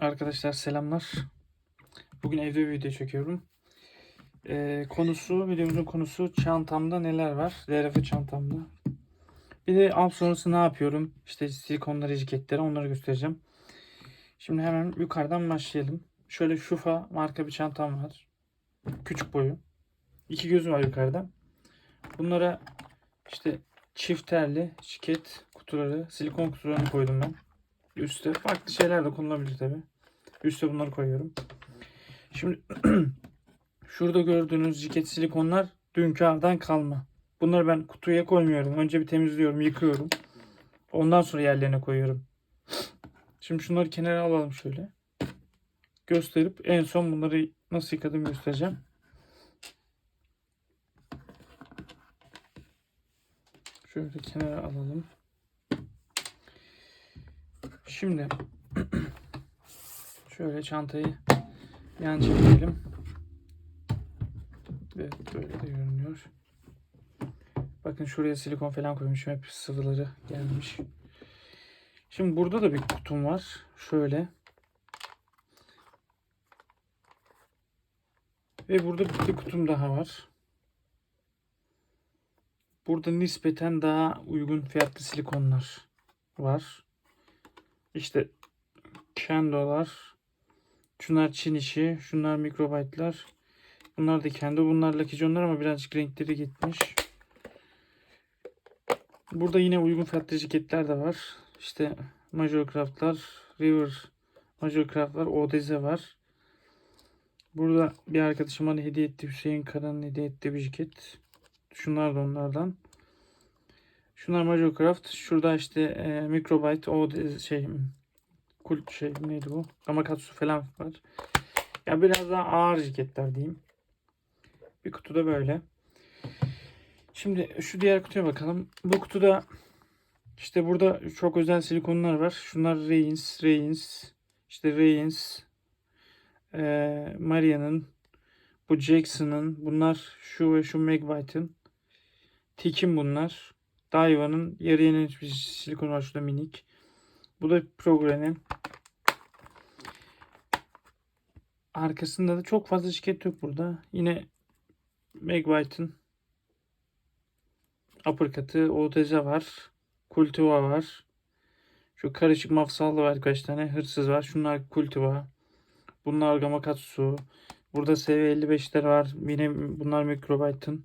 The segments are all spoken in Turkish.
Arkadaşlar selamlar. Bugün evde bir video çekiyorum. Ee, konusu, videomuzun konusu çantamda neler var? DRF çantamda. Bir de alt sonrası ne yapıyorum? İşte silikonları, jiketleri onları göstereceğim. Şimdi hemen yukarıdan başlayalım. Şöyle Şufa marka bir çantam var. Küçük boyu. İki gözü var yukarıda. Bunlara işte çift terli jiket kutuları, silikon kutularını koydum ben. Üste farklı şeyler de konulabilir tabi. Üste bunları koyuyorum. Şimdi şurada gördüğünüz jiket silikonlar dünkü avdan kalma. Bunları ben kutuya koymuyorum. Önce bir temizliyorum, yıkıyorum. Ondan sonra yerlerine koyuyorum. Şimdi şunları kenara alalım şöyle. Gösterip en son bunları nasıl yıkadım göstereceğim. Şöyle kenara alalım. Şimdi şöyle çantayı yan çevirelim. Evet böyle de görünüyor. Bakın şuraya silikon falan koymuşum. Hep sıvıları gelmiş. Şimdi burada da bir kutum var. Şöyle. Ve burada bir kutum daha var. Burada nispeten daha uygun fiyatlı silikonlar var. İşte kendolar. Şunlar Çin işi. Şunlar mikrobaytlar. Bunlar da kendi. Bunlar lakiconlar ama birazcık renkleri gitmiş. Burada yine uygun fiyatlı ceketler de var. İşte Major Craft'lar, River Major Craft'lar, ODZ var. Burada bir arkadaşım bana hediye etti. Hüseyin Karan'ın hediye ettiği bir ceket. Şunlar da onlardan. Şunlar Major Craft. Şurada işte e, Microbyte, o şey kult şey neydi bu? Gamakatsu falan var. Ya biraz daha ağır ceketler diyeyim. Bir kutuda böyle. Şimdi şu diğer kutuya bakalım. Bu kutuda işte burada çok özel silikonlar var. Şunlar Reins, Reins, işte Reins, e, Maria'nın, bu Jackson'ın, bunlar şu ve şu Megbyte'ın. Tik'in bunlar. Daiva'nın yarı yeni bir silikon var minik. Bu da Progre'nin. Arkasında da çok fazla şirket yok burada. Yine Megbyte'ın Uppercut'ı, OTZ var. Kultiva var. Şu karışık mafsallı var kaç tane. Hırsız var. Şunlar Kultiva. Bunlar Gamakatsu. Burada SV55'ler var. Yine bunlar Microbyte'ın.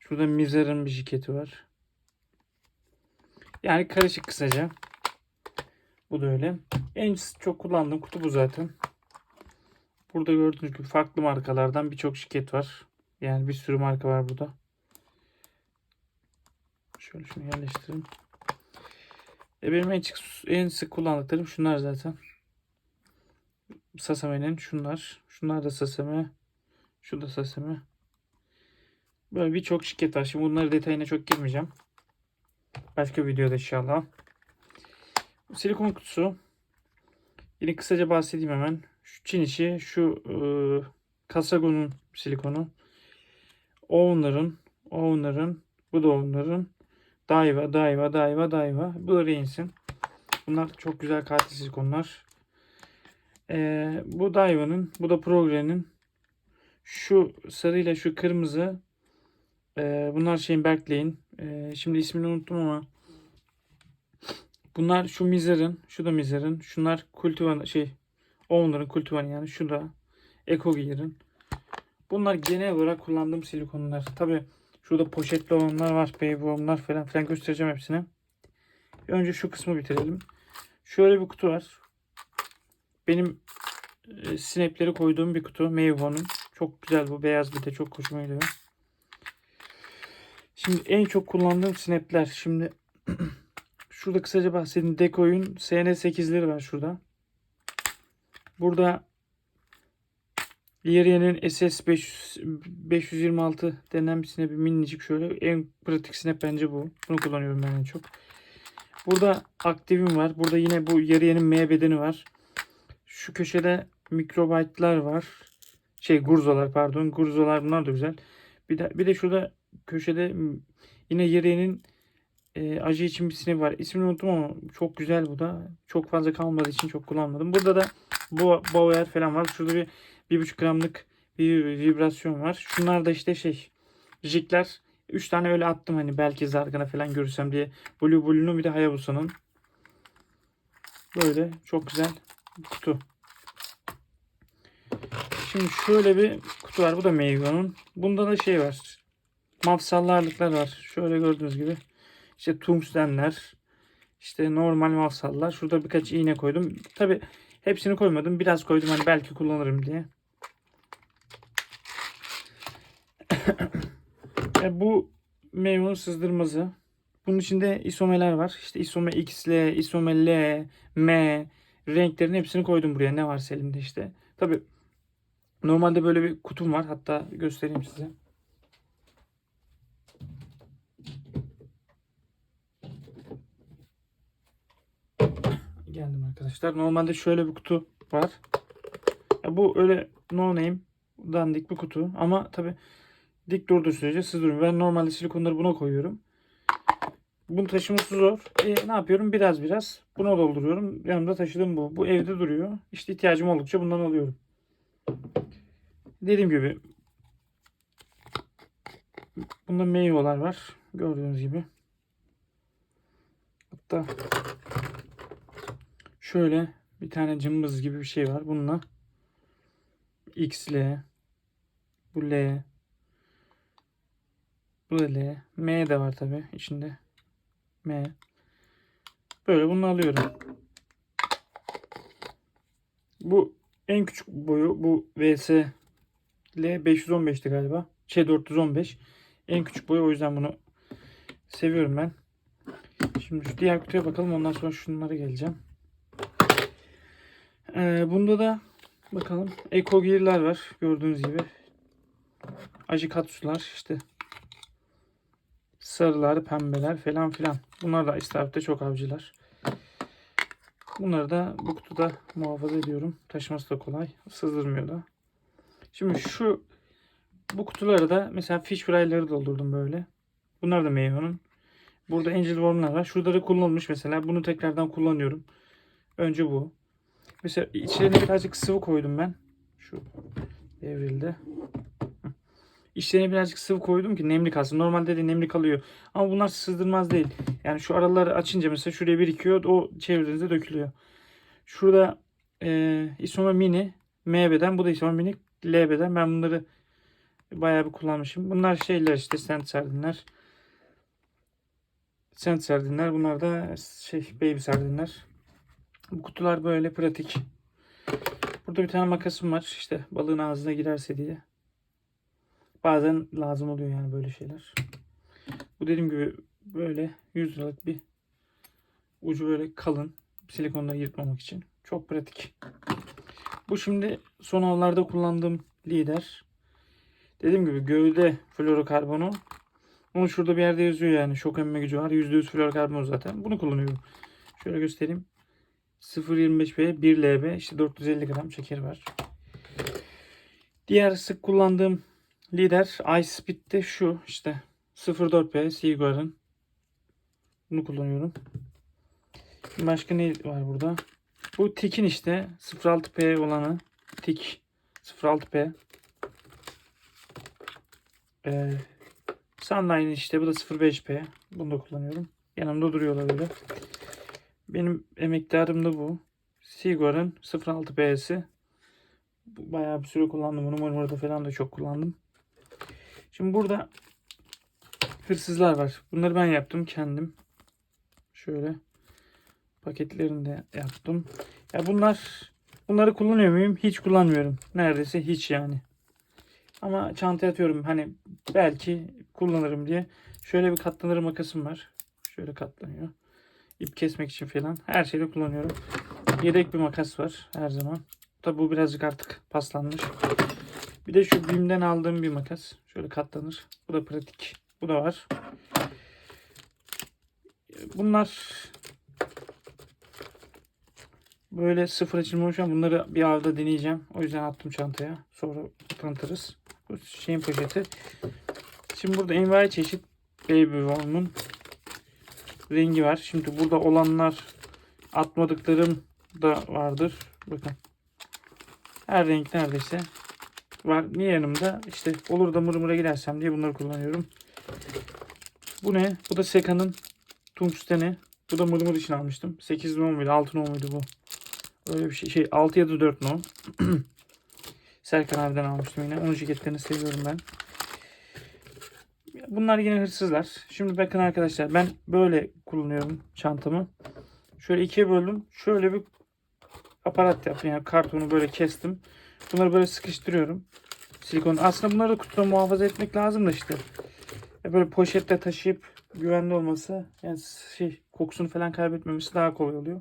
Şurada Mizer'ın bir şirketi var. Yani karışık kısaca. Bu da öyle. En çok kullandığım kutu bu zaten. Burada gördüğünüz gibi farklı markalardan birçok şirket var. Yani bir sürü marka var burada. Şöyle şunu yerleştirelim. E benim en, sık, en sık kullandıklarım şunlar zaten. Sasame'nin şunlar. Şunlar da Sasame. Şu da Sasame. Böyle birçok şirket var. Şimdi bunları detayına çok girmeyeceğim. Başka videoda inşallah. Silikon kutusu. Yine kısaca bahsedeyim hemen. Şu Çin işi, şu e, Kasago'nun silikonu. O onların, o onların, bu da onların. Daiwa, Daiwa, Daiwa, Daiwa. Bu da Reins'in. Bunlar çok güzel katil silikonlar. E, bu Daiwa'nın, bu da Progre'nin. Şu sarı ile şu kırmızı. E, bunlar şeyin Berkeley'in. E, şimdi ismini unuttum ama Bunlar şu Mizer'in, şu da Mizer'in. Şunlar Kultivan şey onların Kultivan yani şu da Eco Gear'ın. Bunlar genel olarak kullandığım silikonlar. Tabi şurada poşetli olanlar var. Babyworm'lar falan filan göstereceğim hepsini. Önce şu kısmı bitirelim. Şöyle bir kutu var. Benim e, snapleri koyduğum bir kutu. Mayvon'un. Çok güzel bu. Beyaz bir de çok hoşuma gidiyor. Şimdi en çok kullandığım snapler. Şimdi Şurada kısaca bahsedeyim. Decoy'un SN8'leri var şurada. Burada Lyria'nın SS 526 denen bir snap minicik şöyle. En pratik snap bence bu. Bunu kullanıyorum ben en çok. Burada aktivim var. Burada yine bu Lyria'nın M bedeni var. Şu köşede mikrobaytlar var. Şey gurzolar pardon. Gurzolar bunlar da güzel. Bir de, bir de şurada köşede yine Lyria'nın e, acı için bir sinek var. İsmini unuttum ama çok güzel bu da. Çok fazla kalmadığı için çok kullanmadım. Burada da bu Bauer falan var. Şurada bir, bir buçuk gramlık bir vibrasyon var. Şunlar da işte şey jikler. 3 tane öyle attım hani belki zargana falan görürsem diye. Blue Blue'nun bir de Hayabusa'nın. Böyle çok güzel kutu. Şimdi şöyle bir kutu var. Bu da Meigo'nun. Bunda da şey var. Mafsallarlıklar var. Şöyle gördüğünüz gibi. İşte tungstenler. işte normal mafsallar. Şurada birkaç iğne koydum. Tabi hepsini koymadım. Biraz koydum hani belki kullanırım diye. e bu Meigo'nun sızdırmazı. Bunun içinde isomeler var. İşte isome XL, isome L, M renklerin hepsini koydum buraya. Ne varsa elimde işte. Tabi normalde böyle bir kutum var. Hatta göstereyim size. Geldim arkadaşlar. Normalde şöyle bir kutu var. Ya bu öyle no name dandik bir kutu. Ama tabi dik durduğu sürece sızdırıyorum. Ben normalde silikonları buna koyuyorum. Bunu taşıması zor. E, ne yapıyorum? Biraz biraz buna dolduruyorum. Yanımda taşıdığım bu. Bu evde duruyor. İşte ihtiyacım oldukça bundan alıyorum. Dediğim gibi bunda meyveler var. Gördüğünüz gibi. Hatta şöyle bir tane cımbız gibi bir şey var. Bununla XL bu L bu da L. M de var tabi içinde. M. Böyle bunu alıyorum. Bu en küçük boyu bu VS L 515'ti galiba. Şey 415. En küçük boyu o yüzden bunu seviyorum ben. Şimdi şu diğer kutuya bakalım. Ondan sonra şunlara geleceğim. Ee, bunda da bakalım. Eko Gear'lar var. Gördüğünüz gibi. Ajikatsu'lar işte. Sarılar, pembeler falan filan. Bunlar da istavritte çok avcılar. Bunları da bu kutuda muhafaza ediyorum. Taşıması da kolay. Sızdırmıyor da. Şimdi şu bu kutuları da mesela fish fry'ları doldurdum böyle. Bunlar da Meyon'un. Burada Angel Worm'lar var. Şurada da kullanılmış mesela. Bunu tekrardan kullanıyorum. Önce bu. Mesela içlerine birazcık sıvı koydum ben. Şu devrildi. İçlerine birazcık sıvı koydum ki nemli kalsın. Normalde de nemli kalıyor. Ama bunlar sızdırmaz değil. Yani şu araları açınca mesela şuraya birikiyor. O çevirdiğinizde dökülüyor. Şurada e, Isoma Mini MB'den. Bu da Isoma Mini LB'den. Ben bunları bayağı bir kullanmışım. Bunlar şeyler işte sent sardinler. Sent sardinler. Bunlar da şey baby sardinler. Bu kutular böyle pratik. Burada bir tane makasım var. İşte balığın ağzına girerse diye. Bazen lazım oluyor yani böyle şeyler. Bu dediğim gibi böyle 100 liralık bir ucu böyle kalın silikonları yırtmamak için. Çok pratik. Bu şimdi son avlarda kullandığım lider. Dediğim gibi gövde florokarbonu. Bunu şurada bir yerde yazıyor yani. Şok emme gücü var. %100 florokarbon zaten. Bunu kullanıyorum. Şöyle göstereyim. 0.25B 1 LB işte 450 gram şeker var. Diğer sık kullandığım lider Ice Speed'de şu işte 0.4B Seaguar'ın. Bunu kullanıyorum. Başka ne var burada? Bu Tik'in işte 06P olanı. Tik 06P. Ee, Sunline işte bu da 05P. Bunu da kullanıyorum. Yanımda duruyorlar öyle. Benim emektarım da bu. Sigor'un 06P'si. Bayağı bir süre kullandım bunu. Marmara'da falan da çok kullandım. Şimdi burada hırsızlar var. Bunları ben yaptım kendim. Şöyle paketlerini de yaptım. Ya bunlar bunları kullanıyor muyum? Hiç kullanmıyorum. Neredeyse hiç yani. Ama çantaya atıyorum. Hani belki kullanırım diye. Şöyle bir katlanır makasım var. Şöyle katlanıyor. İp kesmek için falan. Her şeyde kullanıyorum. Yedek bir makas var her zaman. Tabi bu birazcık artık paslanmış. Bir de şu BİM'den aldığım bir makas. Şöyle katlanır. Bu da pratik. Bu da var. Bunlar böyle sıfır açılmamış ama bunları bir avda deneyeceğim. O yüzden attım çantaya. Sonra tanıtırız. Bu şeyin poşeti. Şimdi burada envai çeşit Baby Worm'un rengi var. Şimdi burada olanlar atmadıklarım da vardır. Bakın. Her renk neredeyse var. Niye yanımda? İşte olur da mırmıra gidersem diye bunları kullanıyorum. Bu ne? Bu da Seka'nın tungsteni. Bu da mırmır için almıştım. 8 no muydu? 6 no muydu bu? Öyle bir şey. Şey 6 ya da 4 no. Serkan abiden almıştım yine. Onun ceketlerini seviyorum ben. Bunlar yine hırsızlar. Şimdi bakın arkadaşlar ben böyle kullanıyorum çantamı. Şöyle ikiye böldüm. Şöyle bir aparat yaptım. Yani kartonu böyle kestim. Bunları böyle sıkıştırıyorum. Silikon. Aslında bunları da kutuda muhafaza etmek lazım da işte. Böyle poşette taşıyıp güvenli olması yani şey kokusunu falan kaybetmemesi daha kolay oluyor.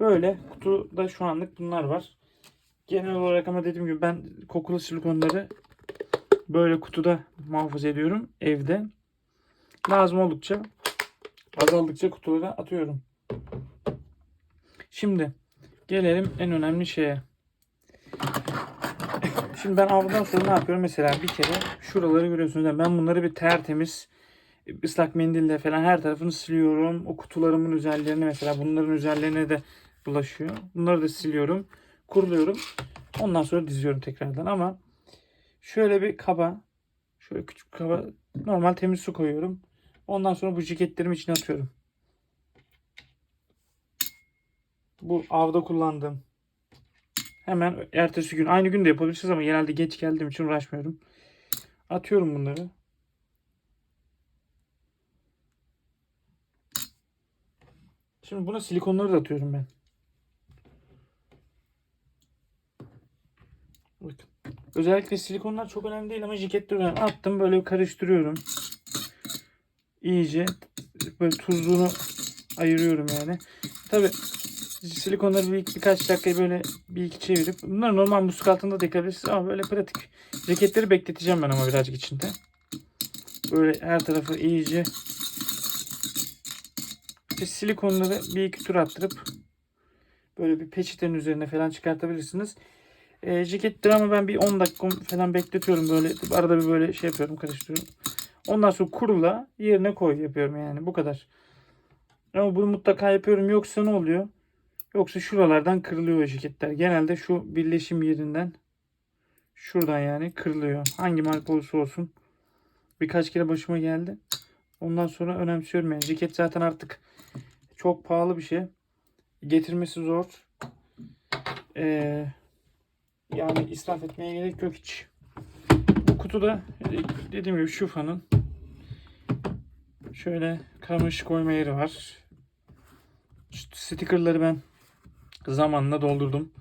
Böyle kutuda şu anlık bunlar var. Genel olarak ama dediğim gibi ben kokulu silikonları böyle kutuda muhafaza ediyorum evde. Lazım oldukça azaldıkça kutulara atıyorum. Şimdi gelelim en önemli şeye. Şimdi ben avdan sonra ne yapıyorum? Mesela bir kere şuraları görüyorsunuz. Yani ben bunları bir tertemiz ıslak mendille falan her tarafını siliyorum. O kutularımın üzerlerine mesela bunların üzerlerine de bulaşıyor. Bunları da siliyorum. Kuruluyorum. Ondan sonra diziyorum tekrardan ama şöyle bir kaba şöyle küçük kaba normal temiz su koyuyorum. Ondan sonra bu ceketlerimi içine atıyorum. Bu avda kullandığım. Hemen ertesi gün aynı gün de yapabilirsiniz ama genelde geç geldiğim için uğraşmıyorum. Atıyorum bunları. Şimdi buna silikonları da atıyorum ben. Bakın. Özellikle silikonlar çok önemli değil ama cekette önemli. Attım böyle karıştırıyorum. İyice böyle tuzluğunu ayırıyorum yani. Tabi silikonları bir, birkaç dakika böyle bir iki çevirip bunlar normal musluk altında da yıkabilirsiniz ama böyle pratik. Ceketleri bekleteceğim ben ama birazcık içinde. Böyle her tarafı iyice işte silikonları bir iki tur attırıp böyle bir peçetenin üzerine falan çıkartabilirsiniz. E, ceketleri ama ben bir 10 dakika falan bekletiyorum böyle. Arada bir böyle şey yapıyorum karıştırıyorum. Ondan sonra kurula yerine koy yapıyorum yani bu kadar. Ama bunu mutlaka yapıyorum yoksa ne oluyor? Yoksa şuralardan kırılıyor ceketler. Genelde şu birleşim yerinden şuradan yani kırılıyor. Hangi marka olursa olsun. Birkaç kere başıma geldi. Ondan sonra önemsiyorum yani. Ceket zaten artık çok pahalı bir şey. Getirmesi zor. Ee, yani israf etmeye gerek yok hiç. Bu kutuda dediğim gibi şufanın şöyle kamış koyma yeri var. Şu stickerları ben zamanla doldurdum.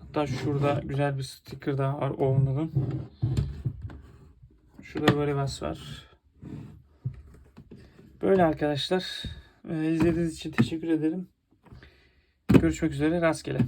Hatta şurada güzel bir sticker daha var Oğlun'un. Şurada böyle bas var. Böyle arkadaşlar. Ee, izlediğiniz için teşekkür ederim. Görüşmek üzere. Rastgele.